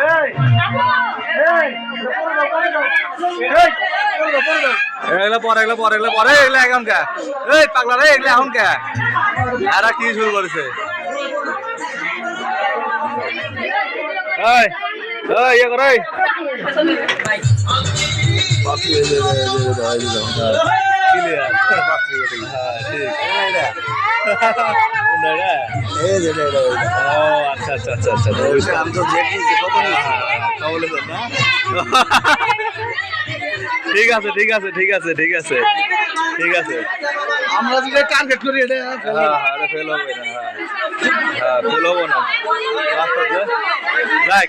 Hey! Hey! Hey! এগুলো পরে এগুলো পরে এগুলো পরে এগুলো এই পাগলা রে এগুলো কে এরা কি শুরু করেছে ইয়ে করে আচ্ছা আচ্ছা আচ্ছা আচ্ছা ঠিক আছে ঠিক আছে ঠিক আছে ঠিক আছে ঠিক আছে। আমরা যদি টার্গেট করি এটা হ্যাঁ হ্যাঁ এটা ফেল হবে না হ্যাঁ। হ্যাঁ ফেল হবে না। যাক